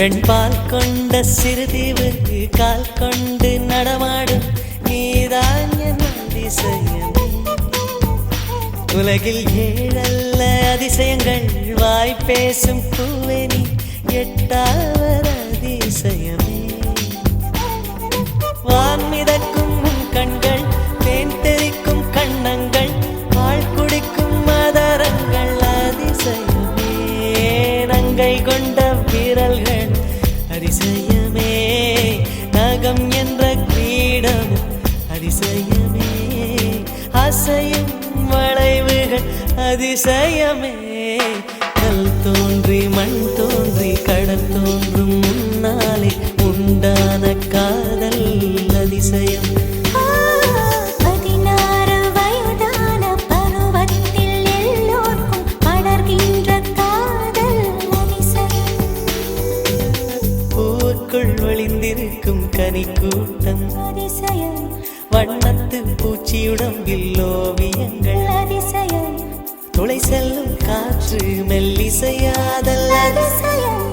வெண்பால் கொண்ட சிறுதீவு கால் கொண்டு நடமாடும் நீதான் என் அதிசயமே உலகில் ஏழல்ல அதிசயங்கள் வாய் பேசும் பூவெனி எட்டாவர் அதிசயமே. வான்மிதக்கும் கண்கள் தேன் தெரிக்கும் கண்ணங்கள் பால் குடிக்கும் மதரங்கள் அதிசயமே. நங்கை கொண்டு அசையும் வளைவுகள் அதிசயமே. கல் தோன்றி மண் தோன்றி கடல் தோன்றும் முன்னாலே உண்டான காதல் அதிசயம். கனி கூட்டம் அதிசயம். வண்ணத்து பூச்சியுடம்பில் ஓவியங்கள் அதிசயம் துளை செல்லும் காற்று மெல்லிசையாதல். அதிசயம்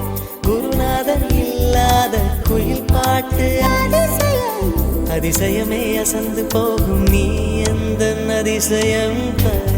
குருநாதன் இல்லாத குயில் பாட்டு. அதிசயம் அதிசயமே அசந்து போகும் நீ எந்த அதிசயம் தர